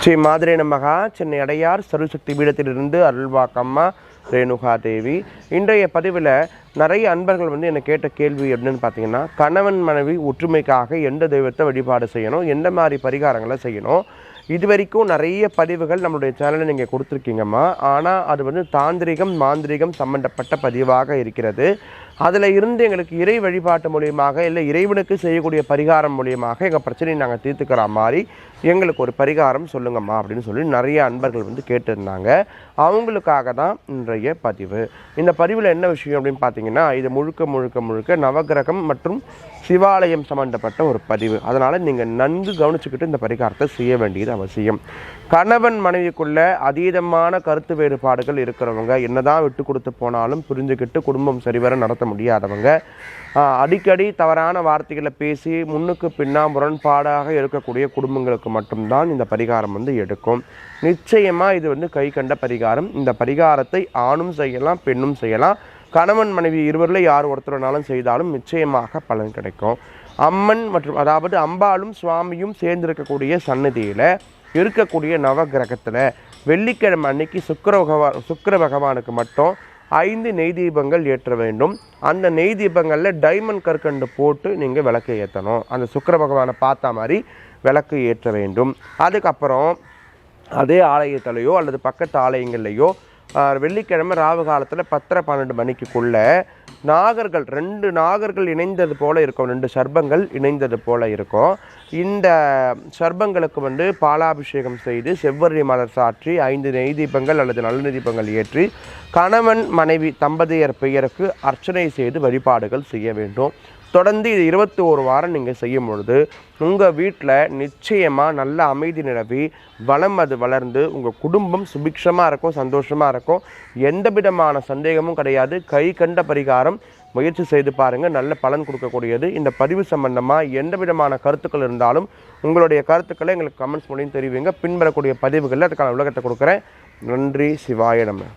ஸ்ரீ மாதிரி நமகா சென்னை அடையார் சர்வசக்தி பீடத்திலிருந்து அருள்வாக்கம்மா ரேணுகா தேவி இன்றைய பதிவில் நிறைய அன்பர்கள் வந்து என்னை கேட்ட கேள்வி என்னன்னு பார்த்தீங்கன்னா கணவன் மனைவி ஒற்றுமைக்காக எந்த தெய்வத்தை வழிபாடு செய்யணும் எந்த மாதிரி பரிகாரங்களை செய்யணும்? இது வரைக்கும் நிறைய பதிவுகள் நம்மளுடைய சேனலில் நீங்கள் கொடுத்துருக்கீங்கம்மா. ஆனால் அது வந்து தாந்திரிகம் மாந்திரிகம் சம்பந்தப்பட்ட பதிவாக இருக்கிறது. அதில் இருந்து எங்களுக்கு இறை வழிபாட்டு மூலியமாக இல்லை இறைவனுக்கு செய்யக்கூடிய பரிகாரம் மூலியமாக எங்கள் பிரச்சனையை நாங்கள் தீர்த்துக்கிற மாதிரி எங்களுக்கு ஒரு பரிகாரம் சொல்லுங்கம்மா அப்படின்னு சொல்லி நிறைய அன்பர்கள் வந்து கேட்டிருந்தாங்க. அவங்களுக்காக தான் இன்றைய பதிவு. இந்த பதிவில் என்ன விஷயம் அப்படின்னு பார்த்தீங்கன்னா இது முழுக்க முழுக்க முழுக்க நவகிரகம் மற்றும் சிவாலயம் சம்பந்தப்பட்ட ஒரு பதிவு. அதனால் நீங்கள் நன்கு கவனிச்சுக்கிட்டு இந்த பரிகாரத்தை செய்ய வேண்டியது அவசியம். கணவன் மனைவிக்குள்ள அதீதமான கருத்து வேறுபாடுகள் இருக்கிறவங்க என்னதான் விட்டு கொடுத்து போனாலும் புரிஞ்சுக்கிட்டு குடும்பம் சரிவர நடத்த முடியாதவங்க அடிக்கடி தவறான வார்த்தைகளை பேசி முன்னுக்கு பின்னா முரண்பாடாக இருக்கக்கூடிய குடும்பங்களுக்கு மட்டும்தான் இந்த பரிகாரம் வந்து எடுக்கும். நிச்சயமாக இது வந்து கை கண்ட பரிகாரம். இந்த பரிகாரத்தை ஆணும் செய்யலாம் பெண்ணும் செய்யலாம். கணவன் மனைவி இருவரில் யார் ஒருத்தர்னாலும் செய்தாலும் நிச்சயமாக பலன் கிடைக்கும். அம்மன் மற்றும் அதாவது அம்பாளும் சுவாமியும் சேர்ந்திருக்கக்கூடிய சன்னதியில் இருக்கக்கூடிய நவகிரகத்தில் வெள்ளிக்கிழமை அன்னைக்கு சுக்கர பகவான் சுக்கர பகவானுக்கு மட்டும் ஐந்து நெய் தீபங்கள் ஏற்ற வேண்டும். அந்த நெய் தீபங்களில் டைமண்ட் கற்கண்டு போட்டு நீங்கள் விளக்கு ஏற்றணும் அந்த சுக்கிர பகவானை பார்த்த மாதிரி விளக்கு ஏற்ற வேண்டும். அதுக்கப்புறம் அதே ஆலயத்திலையோ அல்லது பக்கத்து ஆலயங்கள்லையோ வெள்ளிக்கிழமை ராவு காலத்தில் பத்தரை பன்னெண்டு மணிக்குள்ளே நாகர்கள் ரெண்டு நாகர்கள் இணைந்தது போல் இருக்கும். ரெண்டு சர்பங்கள் இணைந்தது போல இருக்கும். இந்த சர்பங்களுக்கு வந்து பாலாபிஷேகம் செய்து செவ்வரி மலர் சாற்றி ஐந்து நெய் தீபங்கள் அல்லது நல்லெண்ணெய் தீபங்கள் ஏற்றி கணவன் மனைவி தம்பதியர் பெயருக்கு அர்ச்சனை செய்து வழிபாடுகள் செய்ய வேண்டும். தொடர்ந்து இது இருபத்தி ஒரு வாரம் நீங்கள் செய்யும் பொழுது உங்கள் வீட்டில் நிச்சயமாக நல்ல அமைதி நிலவி வளம் அது வளர்ந்து உங்கள் குடும்பம் சுபிக்ஷமாக இருக்கும் சந்தோஷமாக இருக்கும். எந்த விதமான சந்தேகமும் கிடையாது. கை கண்ட பரிகாரம் முயற்சி செய்து பாருங்கள் நல்ல பலன் கொடுக்கக்கூடியது. இந்த பதிவு சம்பந்தமாக எந்த விதமான கருத்துக்கள் இருந்தாலும் உங்களுடைய கருத்துக்களை எங்களுக்கு கமெண்ட்ஸ் மூலியம் தெரிவிங்க. பின்வரக்கூடிய பதிவுகளில் அதுக்கான உலகத்தை கொடுக்குறேன். நன்றி. சிவாய நம்ம